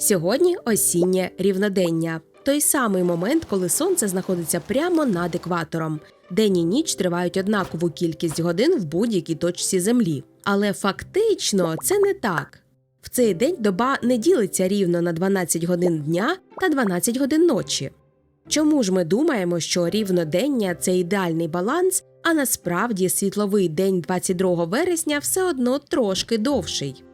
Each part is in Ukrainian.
Сьогодні осіннє рівнодення. Той самий момент, коли сонце знаходиться прямо над екватором. День і ніч тривають однакову кількість годин в будь-якій точці землі. Але фактично це не так. В цей день доба не ділиться рівно на 12 годин дня та 12 годин ночі. Чому ж ми думаємо, що рівнодення це ідеальний баланс, а насправді світловий день 22 вересня все одно трошки довший?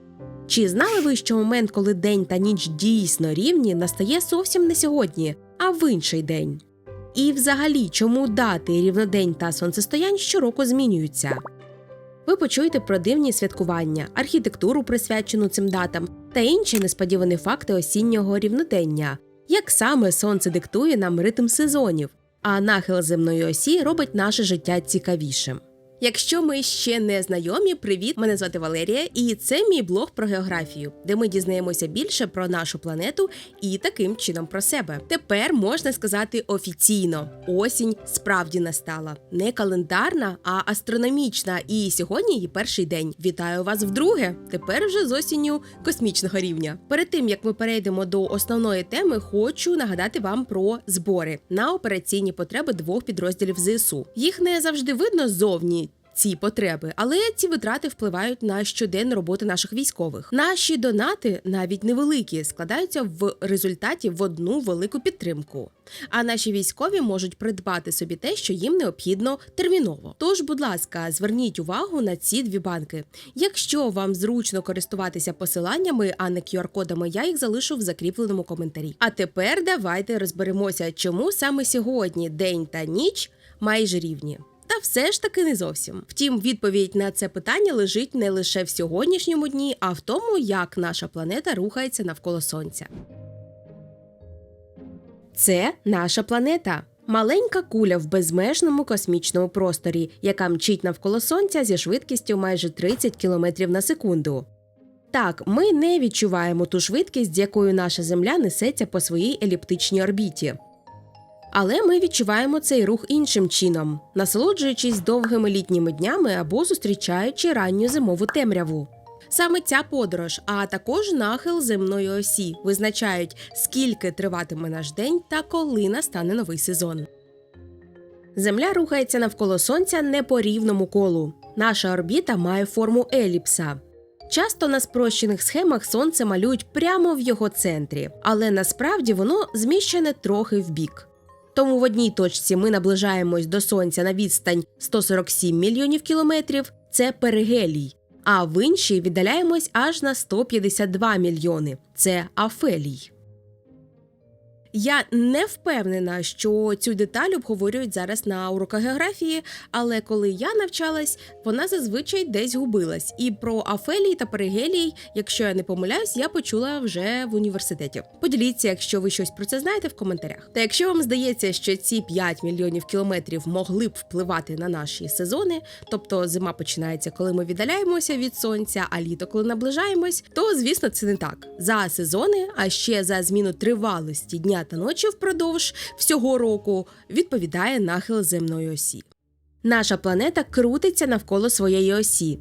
Чи знали ви, що момент, коли день та ніч дійсно рівні, настає зовсім не сьогодні, а в інший день? І взагалі, чому дати рівнодень та сонцестоянь щороку змінюються? Ви почуєте про дивні святкування, архітектуру, присвячену цим датам, та інші несподівані факти осіннього рівнодення, як саме сонце диктує нам ритм сезонів, а нахил земної осі робить наше життя цікавішим. Якщо ми ще не знайомі, привіт! Мене звати Валерія, і це мій блог про географію, де ми дізнаємося більше про нашу планету і таким чином про себе. Тепер можна сказати офіційно: осінь справді настала не календарна, а астрономічна. І сьогодні її перший день. Вітаю вас вдруге. Тепер вже з осінню космічного рівня. Перед тим як ми перейдемо до основної теми, хочу нагадати вам про збори на операційні потреби двох підрозділів ЗСУ. Їх не завжди видно ззовні ці потреби, але ці витрати впливають на щоденну роботу наших військових. Наші донати, навіть невеликі, складаються в результаті в одну велику підтримку. А наші військові можуть придбати собі те, що їм необхідно терміново. Тож, будь ласка, зверніть увагу на ці дві банки. Якщо вам зручно користуватися посиланнями, а не QR-кодами, я їх залишу в закріпленому коментарі. А тепер давайте розберемося, чому саме сьогодні день та ніч майже рівні. Та все ж таки не зовсім. Втім, відповідь на це питання лежить не лише в сьогоднішньому дні, а в тому, як наша планета рухається навколо сонця. Це наша планета. Маленька куля в безмежному космічному просторі, яка мчить навколо сонця зі швидкістю майже 30 км на секунду. Так, ми не відчуваємо ту швидкість, з якою наша Земля несеться по своїй еліптичній орбіті. Але ми відчуваємо цей рух іншим чином, насолоджуючись довгими літніми днями або зустрічаючи ранню зимову темряву. Саме ця подорож, а також нахил земної осі визначають, скільки триватиме наш день та коли настане новий сезон. Земля рухається навколо сонця не по рівному колу. Наша орбіта має форму еліпса. Часто на спрощених схемах сонце малюють прямо в його центрі, але насправді воно зміщене трохи вбік. Тому в одній точці ми наближаємось до сонця на відстань 147 мільйонів кілометрів це перигелій, а в іншій віддаляємось аж на 152 мільйони це афелій. Я не впевнена, що цю деталь обговорюють зараз на уроках географії, але коли я навчалась, вона зазвичай десь губилась. І про афелій та перигелій, якщо я не помиляюсь, я почула вже в університеті. Поділіться, якщо ви щось про це знаєте в коментарях. Та якщо вам здається, що ці 5 мільйонів кілометрів могли б впливати на наші сезони, тобто зима починається, коли ми віддаляємося від сонця, а літо, коли наближаємось, то звісно це не так. За сезони, а ще за зміну тривалості дня та ночі впродовж всього року відповідає нахил земної осі. Наша планета крутиться навколо своєї осі.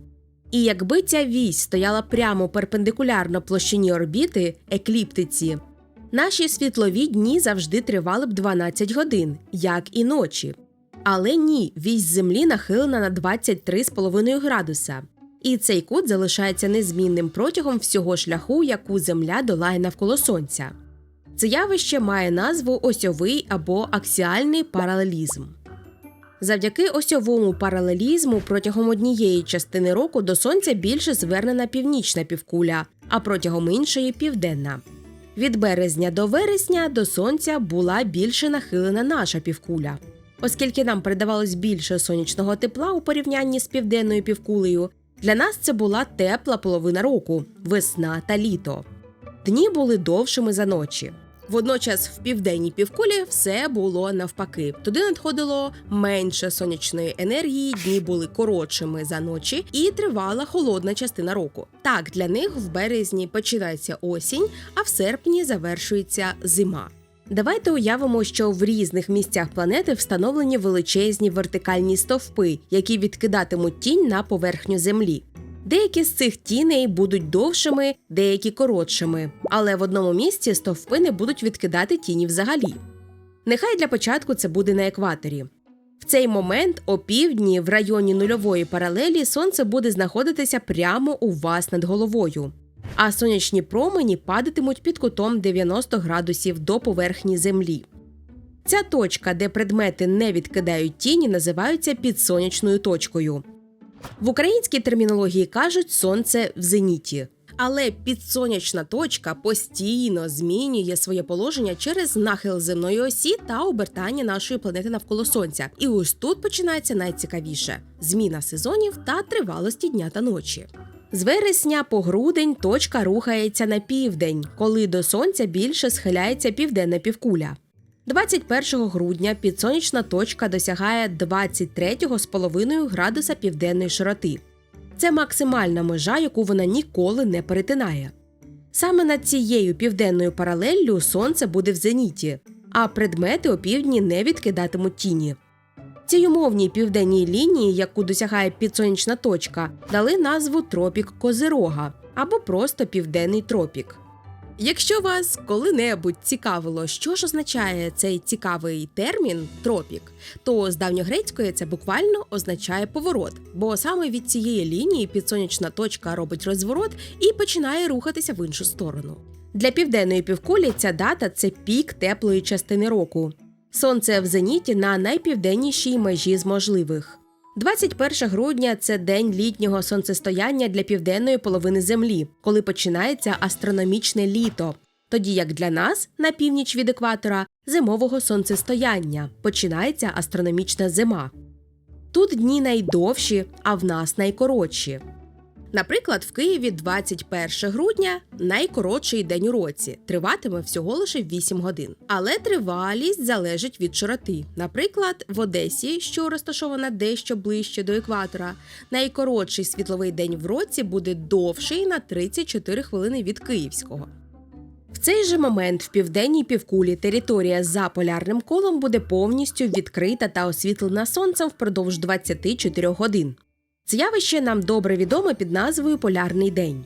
І якби ця вісь стояла прямо перпендикулярно площині орбіти екліптиці, наші світлові дні завжди тривали б 12 годин, як і ночі. Але ні, вісь Землі нахилена на 23,5 градуса. І цей кут залишається незмінним протягом всього шляху, яку Земля долає навколо Сонця. Це явище має назву осьовий або аксіальний паралелізм. Завдяки осьовому паралелізму протягом однієї частини року до сонця більше звернена північна півкуля, а протягом іншої південна. Від березня до вересня до сонця була більше нахилена наша півкуля. Оскільки нам передавалось більше сонячного тепла у порівнянні з південною півкулею, для нас це була тепла половина року весна та літо. Дні були довшими за ночі. Водночас в південній півкулі все було навпаки. Туди надходило менше сонячної енергії, дні були коротшими за ночі і тривала холодна частина року. Так, для них в березні починається осінь, а в серпні завершується зима. Давайте уявимо, що в різних місцях планети встановлені величезні вертикальні стовпи, які відкидатимуть тінь на поверхню Землі. Деякі з цих тіней будуть довшими, деякі коротшими, але в одному місці стовпи не будуть відкидати тіні взагалі. Нехай для початку це буде на екваторі. В цей момент опівдні в районі нульової паралелі сонце буде знаходитися прямо у вас над головою, а сонячні промені падатимуть під кутом 90 градусів до поверхні землі. Ця точка, де предмети не відкидають тіні, називається підсонячною точкою. В українській термінології кажуть сонце в зеніті. Але підсонячна точка постійно змінює своє положення через нахил земної осі та обертання нашої планети навколо сонця. І ось тут починається найцікавіше зміна сезонів та тривалості дня та ночі. З вересня по грудень точка рухається на південь, коли до сонця більше схиляється південна півкуля. 21 грудня підсонячна точка досягає 23,5 градуса південної широти. Це максимальна межа, яку вона ніколи не перетинає. Саме над цією південною паралеллю сонце буде в зеніті, а предмети опівдні не відкидатимуть тіні. Цій умовній південній лінії, яку досягає підсонячна точка, дали назву тропік Козирога або просто південний тропік. Якщо вас коли-небудь цікавило, що ж означає цей цікавий термін тропік, то з давньогрецької це буквально означає поворот, бо саме від цієї лінії підсонячна точка робить розворот і починає рухатися в іншу сторону. Для південної півкулі ця дата це пік теплої частини року. Сонце в зеніті на найпівденнішій межі з можливих. 21 грудня це день літнього сонцестояння для південної половини Землі, коли починається астрономічне літо. Тоді як для нас, на північ від екватора, зимового сонцестояння починається астрономічна зима. Тут дні найдовші, а в нас найкоротші. Наприклад, в Києві 21 грудня найкоротший день у році, триватиме всього лише 8 годин. Але тривалість залежить від широти. Наприклад, в Одесі, що розташована дещо ближче до екватора, найкоротший світловий день в році буде довший на 34 хвилини від київського. В цей же момент в південній півкулі територія за полярним колом буде повністю відкрита та освітлена сонцем впродовж 24 годин. Це явище нам добре відоме під назвою Полярний день.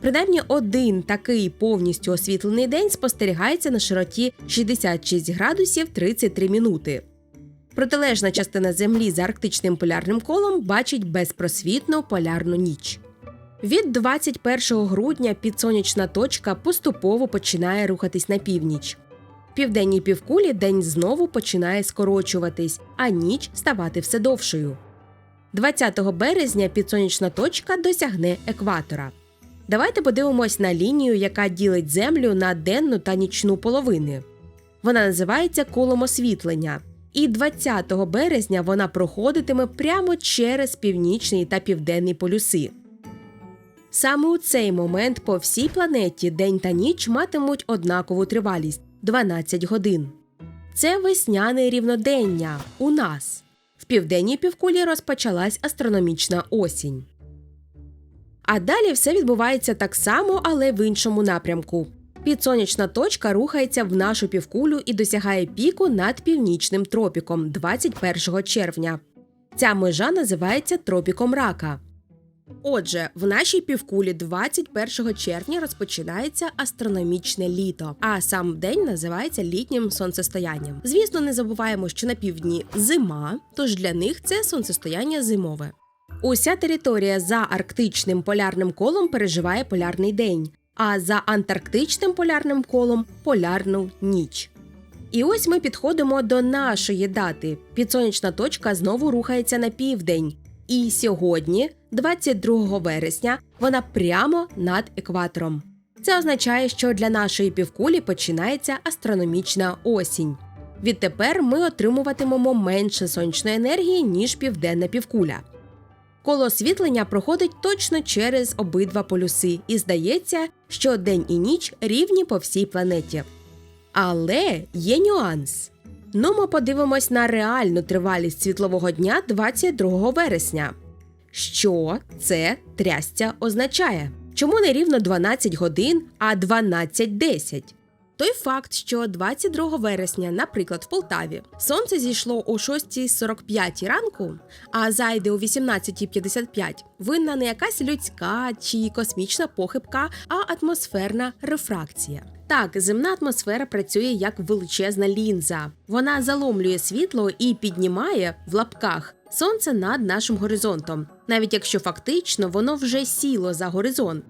Принаймні один такий повністю освітлений день спостерігається на широті 66 градусів 33 минути. Протилежна частина Землі за арктичним полярним колом бачить безпросвітну полярну ніч. Від 21 грудня підсонячна точка поступово починає рухатись на північ. В південній півкулі день знову починає скорочуватись, а ніч ставати все довшою. 20 березня підсонячна точка досягне екватора. Давайте подивимось на лінію, яка ділить Землю на денну та нічну половини. Вона називається колом освітлення, і 20 березня вона проходитиме прямо через північний та південний полюси. Саме у цей момент по всій планеті день та ніч матимуть однакову тривалість 12 годин. Це весняне рівнодення у нас. Південній півкулі розпочалась астрономічна осінь. А далі все відбувається так само, але в іншому напрямку. Підсонячна точка рухається в нашу півкулю і досягає піку над північним тропіком 21 червня. Ця межа називається тропіком рака. Отже, в нашій півкулі 21 червня розпочинається астрономічне літо, а сам день називається літнім сонцестоянням. Звісно, не забуваємо, що на півдні зима, тож для них це сонцестояння зимове. Уся територія за арктичним полярним колом переживає полярний день, а за антарктичним полярним колом полярну ніч. І ось ми підходимо до нашої дати. Підсонячна точка знову рухається на південь. І сьогодні, 22 вересня, вона прямо над екватором. Це означає, що для нашої півкулі починається астрономічна осінь. Відтепер ми отримуватимемо менше сонячної енергії, ніж південна півкуля. Коло освітлення проходить точно через обидва полюси, і здається, що день і ніч рівні по всій планеті. Але є нюанс. Ну, ми подивимось на реальну тривалість світлового дня 22 вересня. Що це трястя означає? Чому не рівно 12 годин, а 12.10? Той факт, що 22 вересня, наприклад, в Полтаві, сонце зійшло о 6.45 ранку, а зайде о 18.55, винна не якась людська чи космічна похибка, а атмосферна рефракція. Так, земна атмосфера працює як величезна лінза. Вона заломлює світло і піднімає в лапках сонце над нашим горизонтом, навіть якщо фактично воно вже сіло за горизонт.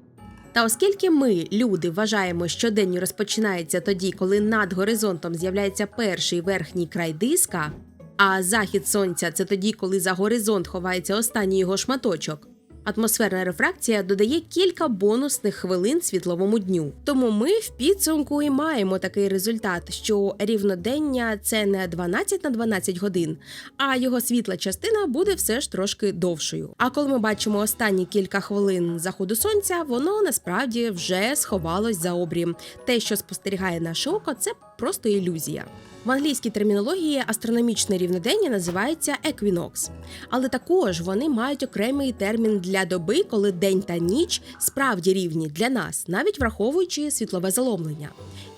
Та оскільки ми, люди, вважаємо, що день розпочинається тоді, коли над горизонтом з'являється перший верхній край диска, а захід сонця це тоді, коли за горизонт ховається останній його шматочок. Атмосферна рефракція додає кілька бонусних хвилин світловому дню. Тому ми в підсумку і маємо такий результат, що рівнодення це не 12 на 12 годин, а його світла частина буде все ж трошки довшою. А коли ми бачимо останні кілька хвилин заходу сонця, воно насправді вже сховалось за обрієм. Те, що спостерігає наше око, це просто ілюзія. В англійській термінології астрономічне рівнодення називається еквінокс, але також вони мають окремий термін для доби, коли день та ніч справді рівні для нас, навіть враховуючи світлове заломлення.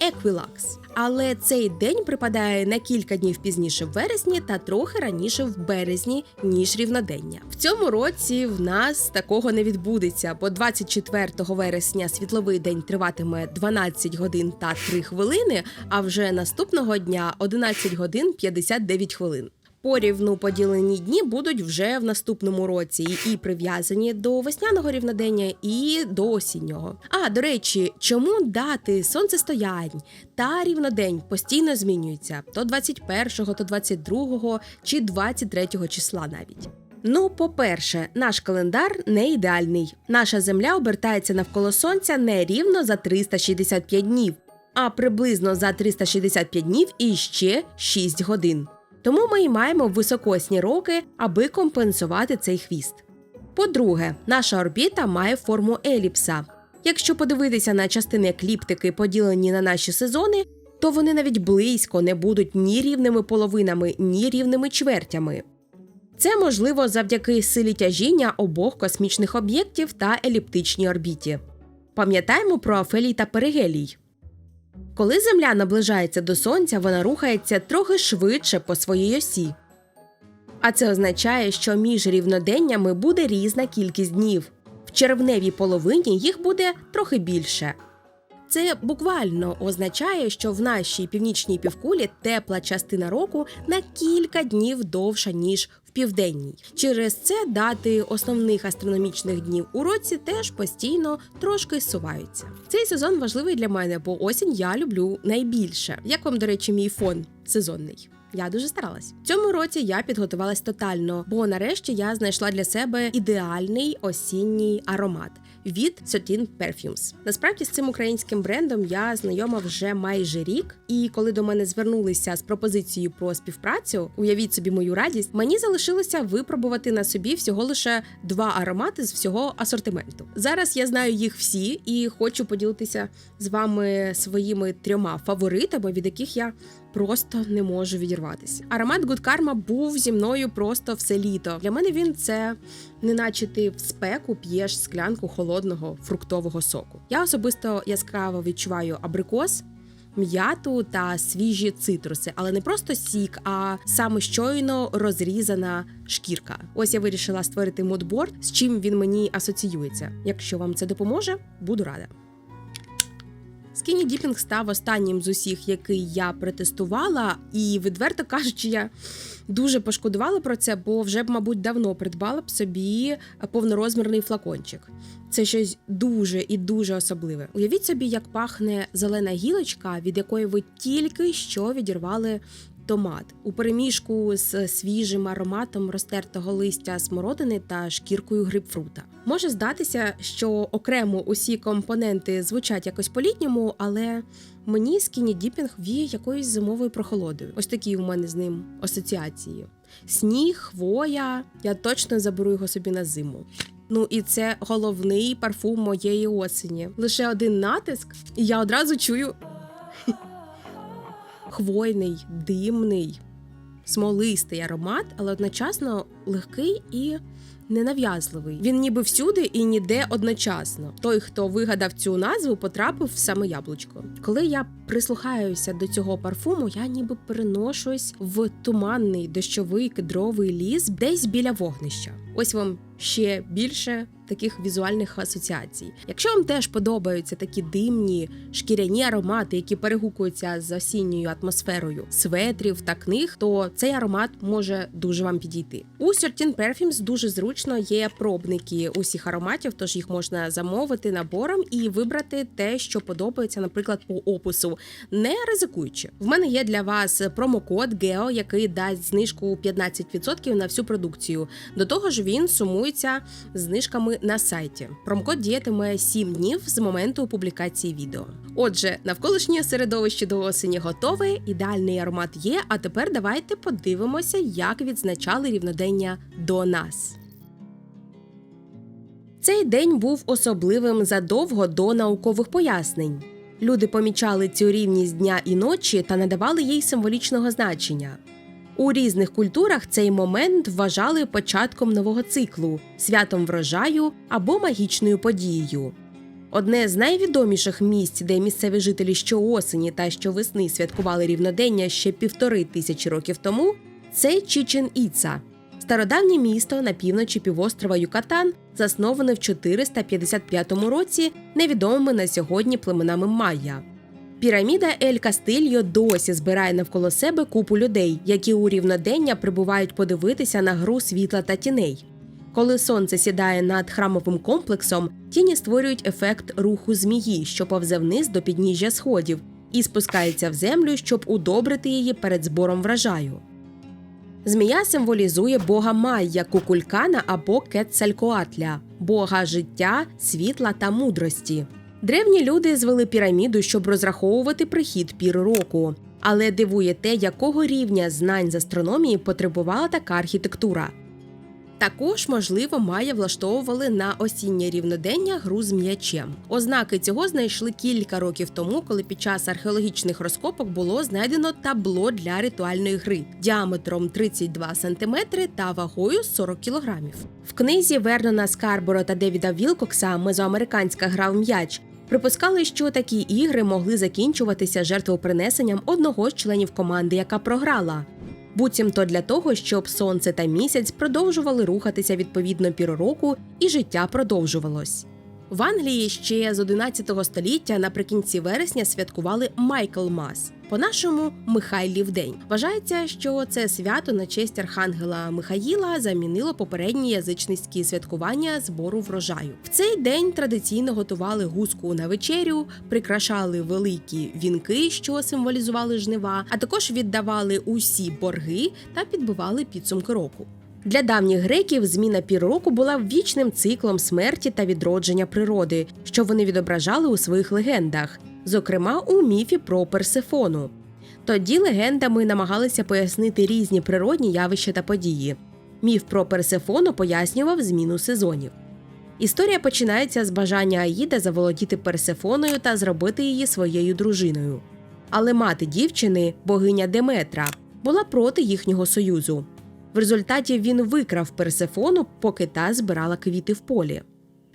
Еквілакс. Але цей день припадає на кілька днів пізніше в вересні та трохи раніше в березні, ніж рівнодення. В цьому році в нас такого не відбудеться, бо 24 вересня світловий день триватиме 12 годин та 3 хвилини, а вже наступного дня 11 годин 59 хвилин. Порівну поділені дні будуть вже в наступному році і прив'язані до весняного рівнодення і до осіннього. А до речі, чому дати сонцестоянь та рівнодень постійно змінюються то 21, то 22 чи 23 числа навіть. Ну, по-перше, наш календар не ідеальний. Наша земля обертається навколо сонця не рівно за 365 днів, а приблизно за 365 днів і ще 6 годин. Тому ми й маємо високосні роки, аби компенсувати цей хвіст. По-друге, наша орбіта має форму еліпса. Якщо подивитися на частини екліптики, поділені на наші сезони, то вони навіть близько не будуть ні рівними половинами, ні рівними чвертями. Це можливо завдяки силі тяжіння обох космічних об'єктів та еліптичній орбіті. Пам'ятаємо про Афелій та Перигелій. Коли Земля наближається до Сонця, вона рухається трохи швидше по своїй осі. А це означає, що між рівноденнями буде різна кількість днів. В червневій половині їх буде трохи більше. Це буквально означає, що в нашій північній півкулі тепла частина року на кілька днів довша, ніж південній. Через це дати основних астрономічних днів у році теж постійно трошки суваються. Цей сезон важливий для мене, бо осінь я люблю найбільше. Як вам, до речі, мій фон сезонний? Я дуже старалась. Цьому році я підготувалась тотально, бо нарешті я знайшла для себе ідеальний осінній аромат від 13 Perfumes. Насправді з цим українським брендом я знайома вже майже рік, і коли до мене звернулися з пропозицією про співпрацю, уявіть собі мою радість, мені залишилося випробувати на собі всього лише два аромати з всього асортименту. Зараз я знаю їх всі і хочу поділитися з вами своїми трьома фаворитами, від яких я просто не можу відірватися. Аромат Karma був зі мною просто все літо. Для мене він це неначе ти в спеку п'єш склянку холодного фруктового соку. Я особисто яскраво відчуваю абрикос. М'яту та свіжі цитруси, але не просто сік, а саме щойно розрізана шкірка. Ось я вирішила створити мудборд, з чим він мені асоціюється. Якщо вам це допоможе, буду рада. Скіні Діпінг став останнім з усіх, який я протестувала, і відверто кажучи, я дуже пошкодувала про це, бо вже б, мабуть, давно придбала б собі повнорозмірний флакончик. Це щось дуже і дуже особливе. Уявіть собі, як пахне зелена гілочка, від якої ви тільки що відірвали томат у переміжку з свіжим ароматом розтертого листя смородини та шкіркою грейпфрута. Може здатися, що окремо усі компоненти звучать якось по-літньому, але мені скіні діпінг віє якоюсь зимовою прохолодою. Ось такі у мене з ним асоціації. Сніг, хвоя. Я точно заберу його собі на зиму. Ну і це головний парфум моєї осені. Лише один натиск, і я одразу чую хвойний, димний. смолистий аромат, але одночасно легкий і ненав'язливий. Він ніби всюди і ніде одночасно. Той, хто вигадав цю назву, потрапив в саме яблучко. Коли я прислухаюся до цього парфуму, я ніби переношусь в туманний дощовий кедровий ліс десь біля вогнища. Ось вам ще більше таких візуальних асоціацій. Якщо вам теж подобаються такі димні шкіряні аромати, які перегукуються з осінньою атмосферою светрів та книг, то цей аромат може дуже вам підійти. У Certain Perfumes дуже зручно є пробники усіх ароматів, тож їх можна замовити набором і вибрати те, що подобається, наприклад, по опису, не ризикуючи. В мене є для вас промокод GEO, який дасть знижку 15% на всю продукцію. До того ж, він сумується з на сайті. Промокод діятиме 7 днів з моменту публікації відео. Отже, навколишнє середовище до осені готове, ідеальний аромат є. А тепер давайте подивимося, як відзначали рівнодення до нас. Цей день був особливим задовго до наукових пояснень. Люди помічали цю рівність дня і ночі та надавали їй символічного значення. У різних культурах цей момент вважали початком нового циклу, святом врожаю або магічною подією. Одне з найвідоміших місць, де місцеві жителі щоосені та щовесни святкували рівнодення ще півтори тисячі років тому, це Чічен Іца, стародавнє місто на півночі півострова Юкатан, засноване в 455 році невідомими на сьогодні племенами Майя. Піраміда Ель Кастильо досі збирає навколо себе купу людей, які у рівнодення прибувають подивитися на гру світла та тіней. Коли сонце сідає над храмовим комплексом, тіні створюють ефект руху змії, що повзе вниз до підніжжя сходів, і спускається в землю, щоб удобрити її перед збором врожаю. Змія символізує бога Майя, Кукулькана або Кетцалькоатля, бога життя, світла та мудрості. Древні люди звели піраміду, щоб розраховувати прихід пір року. Але дивує те, якого рівня знань з астрономії потребувала така архітектура. Також, можливо, майя влаштовували на осіннє рівнодення гру з м'ячем. Ознаки цього знайшли кілька років тому, коли під час археологічних розкопок було знайдено табло для ритуальної гри діаметром 32 см та вагою 40 кг. В книзі Вернона Скарборо та Девіда Вілкокса Мезоамериканська гра в м'яч. Припускали, що такі ігри могли закінчуватися жертвопринесенням одного з членів команди, яка програла. Буцімто для того, щоб сонце та місяць продовжували рухатися відповідно піророку, і життя продовжувалось. В Англії ще з 11 століття наприкінці вересня святкували Майклмас, по-нашому Михайлів день. Вважається, що це свято на честь архангела Михаїла замінило попередні язичницькі святкування збору врожаю. В цей день традиційно готували гуску на вечерю, прикрашали великі вінки, що символізували жнива, а також віддавали усі борги та підбивали підсумки року. Для давніх греків зміна пір року була вічним циклом смерті та відродження природи, що вони відображали у своїх легендах, зокрема у міфі про Персефону. Тоді легендами намагалися пояснити різні природні явища та події. Міф про Персефону пояснював зміну сезонів. Історія починається з бажання Аїда заволодіти Персефоною та зробити її своєю дружиною. Але мати дівчини, богиня Деметра, була проти їхнього союзу. В результаті він викрав Персефону, поки та збирала квіти в полі.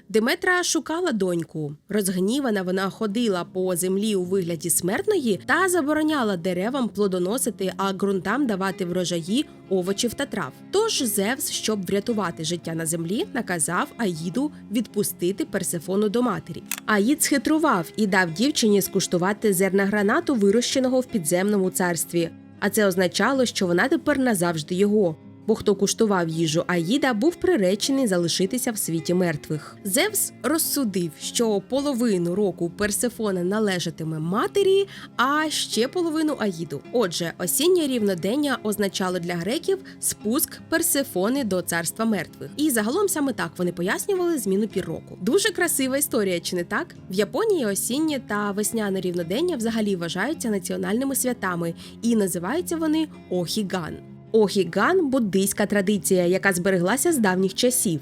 Деметра шукала доньку. Розгнівана вона ходила по землі у вигляді смертної та забороняла деревам плодоносити, а ґрунтам давати врожаї овочів та трав. Тож Зевс, щоб врятувати життя на землі, наказав Аїду відпустити Персефону до матері. Аїд схитрував і дав дівчині скуштувати зерна гранату, вирощеного в підземному царстві. А це означало, що вона тепер назавжди його. Бо хто куштував їжу Аїда, був приречений залишитися в світі мертвих. Зевс розсудив, що половину року Персефона належатиме матері, а ще половину Аїду. Отже, осіннє рівнодення означало для греків спуск Персефони до царства мертвих. І загалом саме так вони пояснювали зміну пір року. Дуже красива історія, чи не так? В Японії осіннє та весняне рівнодення взагалі вважаються національними святами і називаються вони Охіган. Охіган буддийська традиція, яка збереглася з давніх часів.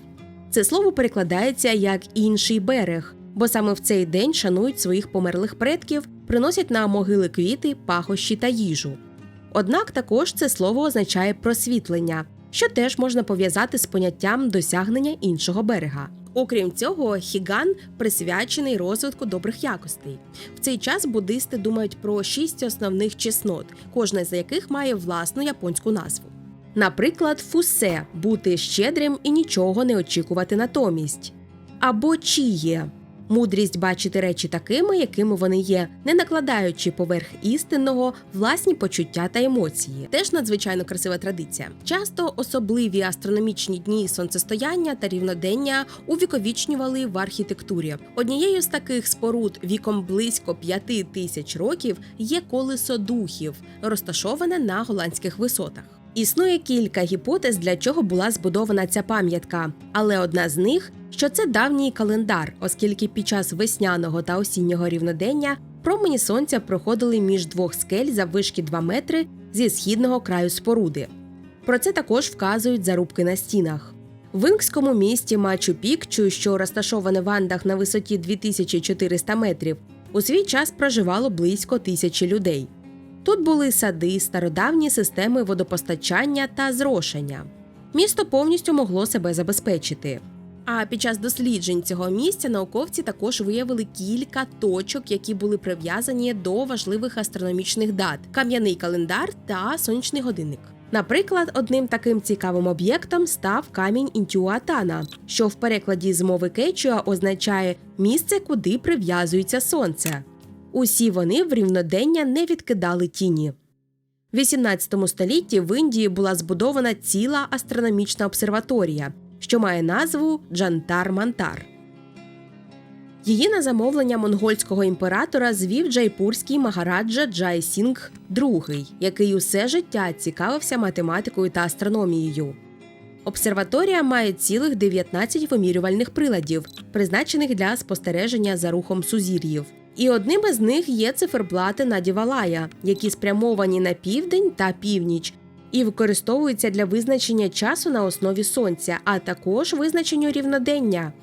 Це слово перекладається як інший берег, бо саме в цей день шанують своїх померлих предків, приносять на могили квіти, пахощі та їжу. Однак також це слово означає просвітлення, що теж можна пов'язати з поняттям досягнення іншого берега. Окрім цього, хіган присвячений розвитку добрих якостей. В цей час буддисти думають про шість основних чеснот, кожна з яких має власну японську назву. Наприклад, фусе бути щедрим і нічого не очікувати натомість. Або чіє мудрість бачити речі такими, якими вони є, не накладаючи поверх істинного власні почуття та емоції. Теж надзвичайно красива традиція. Часто особливі астрономічні дні сонцестояння та рівнодення увіковічнювали в архітектурі. Однією з таких споруд віком близько п'яти тисяч років є колесо духів, розташоване на голландських висотах. Існує кілька гіпотез, для чого була збудована ця пам'ятка, але одна з них, що це давній календар, оскільки під час весняного та осіннього рівнодення промені сонця проходили між двох скель заввишки 2 метри зі східного краю споруди. Про це також вказують зарубки на стінах. В інкському місті Мачу Пікчу, що розташоване в Андах на висоті 2400 метрів, у свій час проживало близько тисячі людей. Тут були сади, стародавні системи водопостачання та зрошення. Місто повністю могло себе забезпечити. А під час досліджень цього місця науковці також виявили кілька точок, які були прив'язані до важливих астрономічних дат: кам'яний календар та сонячний годинник. Наприклад, одним таким цікавим об'єктом став камінь Інтюатана, що в перекладі з мови Кечуа означає місце, куди прив'язується сонце. Усі вони в рівнодення не відкидали тіні. В 18 столітті в Індії була збудована ціла астрономічна обсерваторія, що має назву Джантар-Мантар. Її на замовлення монгольського імператора звів джайпурський магараджа Джай Сінг II, який усе життя цікавився математикою та астрономією. Обсерваторія має цілих 19 вимірювальних приладів, призначених для спостереження за рухом сузір'їв. І одним із них є циферблати Надівалая, які спрямовані на південь та північ, і використовуються для визначення часу на основі сонця, а також визначенню рівнодення.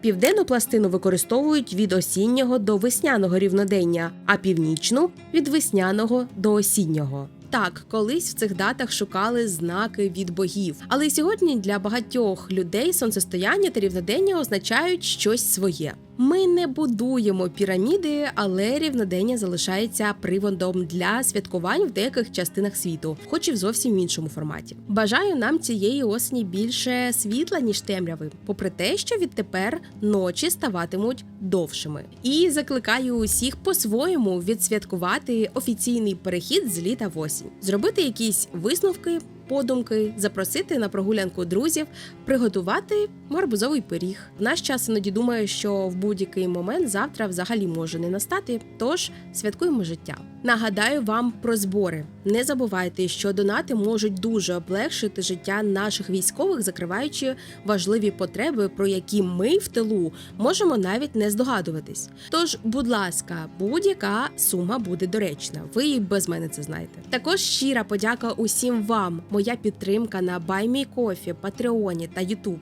Південну пластину використовують від осіннього до весняного рівнодення, а північну від весняного до осіннього. Так, колись в цих датах шукали знаки від богів, але сьогодні для багатьох людей сонцестояння та рівнодення означають щось своє. Ми не будуємо піраміди, але рівнодення залишається приводом для святкувань в деяких частинах світу, хоч і в зовсім іншому форматі. Бажаю нам цієї осені більше світла ніж темряви, попри те, що відтепер ночі ставатимуть довшими. І закликаю усіх по-своєму відсвяткувати офіційний перехід з літа в осінь, зробити якісь висновки. Подумки, запросити на прогулянку друзів, приготувати гарбузовий пиріг. В наш час іноді думаю, що в будь-який момент завтра взагалі може не настати. Тож святкуємо життя. Нагадаю вам про збори. Не забувайте, що донати можуть дуже облегшити життя наших військових, закриваючи важливі потреби, про які ми в тилу можемо навіть не здогадуватись. Тож, будь ласка, будь-яка сума буде доречна. Ви і без мене це знаєте. Також щира подяка усім вам, моя підтримка на BuyMeCoffee, Патреоні та Ютуб.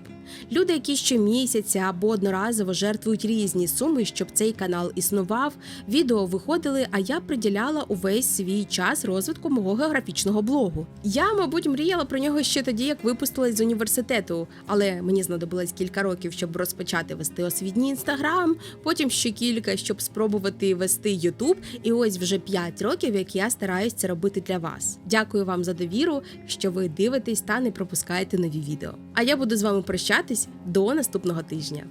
Люди, які щомісяця або одноразово жертвують різні суми, щоб цей канал існував, відео виходили, а я приділяла увесь свій час розвитку мого географічного блогу. Я, мабуть, мріяла про нього ще тоді, як випустилась з університету, але мені знадобилось кілька років, щоб розпочати вести освітній інстаграм, потім ще кілька, щоб спробувати вести Ютуб. І ось вже 5 років, як я стараюсь це робити для вас. Дякую вам за довіру, що ви дивитесь та не пропускаєте нові відео. А я буду з вами прощатись до наступного тижня.